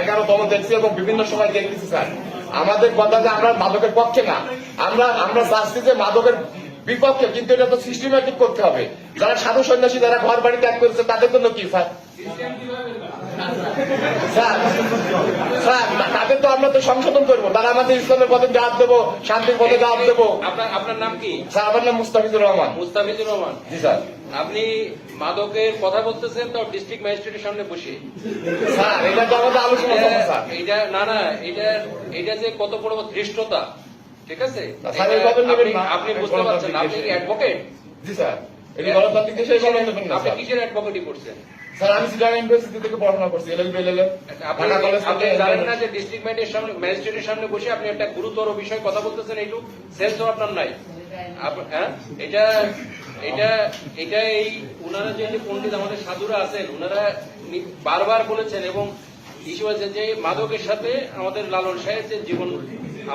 এগারোতম দেখছি এবং বিভিন্ন সময় দেখতেছি, স্যার। আমাদের কথা যে আমরা মাদকের পক্ষে না, আমরা আমরা চাচ্ছি যে মাদকের বিপক্ষে, কিন্তু এটা তো সিস্টেমেটিক করতে হবে। যারা সাধু সন্ন্যাসী, যারা ঘর বাড়ি ত্যাগ করেছে, তাদের জন্য কি, স্যার? স্যার স্যার তাদের তো আমরা তো সংশোধন করব। তারা আমাদের ইসলামের পথে জবাব দেবো শান্তির পথে জবাব দেবো। আপনার আপনার নাম কি? স্যার আমার নাম মুস্তাফিজুর রহমান। মুস্তাফিজুর রহমান। জি স্যার। আপনি মাদকের কথা বলতেছেন তো ডিস্ট্রিক্ট ম্যাজিস্ট্রেটের সামনে বসে। স্যার এটা তো আমাদের আলোচনা স্যার। এটা না না এটা এটা যে কত বড় ধৃষ্টতা ঠিক আছে? আপনি বুঝতে পারছেন আপনি কি অ্যাডভোকেট জি স্যার। এটা গণতান্ত্রিক দেশে এই না আপনি কিসের অ্যাডভোকেটই করছেন? স্যার আমি সিটাং ইউনিভার্সিটি থেকে পড়াশোনা করছি এলএলবি এলএলএম ঢাকা কলেজ থেকে জানেন না যে ডিস্ট্রিক্ট ম্যাজিস্ট্রেটের সামনে ম্যাজিস্ট্রেটের সামনে বসে আপনি একটা গুরুতর বিষয় কথা বলতেছেন এইটুক সেন্স তো আপনার নাই। হ্যাঁ? এটা এটা এটা এই ওনারা যে যে পণ্ডিত আমাদের সাধুরা আছেন ওনারা বারবার বলেছেন এবং ইস্যু আছে যে মাদকের সাথে আমাদের লালন সাহেব যে জীবন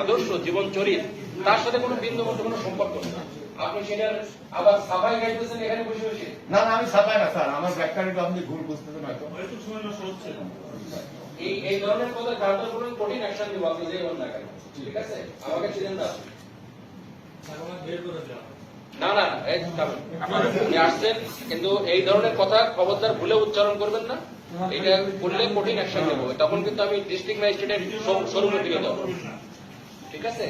আদর্শ জীবন চরিত তার সাথে কোনো বিন্দু মতো কোনো সম্পর্ক নেই। আপনি সেটার আবার সাফাই গাইতেছেন এখানে বসে বসে? না না আমি ছাপাই না স্যার আমার ব্যাখ্যাটা আপনি ভুল বুঝতেছেন হয়তো। এই এই ধরনের কথা কাউন্টার করুন কঠিন অ্যাকশন দিব আপনি যে না কেন? ঠিক আছে? আমাকে ছিলেন না না না আপনি আসছেন কিন্তু এই ধরনের কথা খবরদার ভুলে উচ্চারণ করবেন না। এটা করলে কঠিন অ্যাকশন নেব। তখন কিন্তু আমি ডিস্ট্রিক্ট ম্যাজিস্ট্রেটের দিকে যাব ঠিক আছে?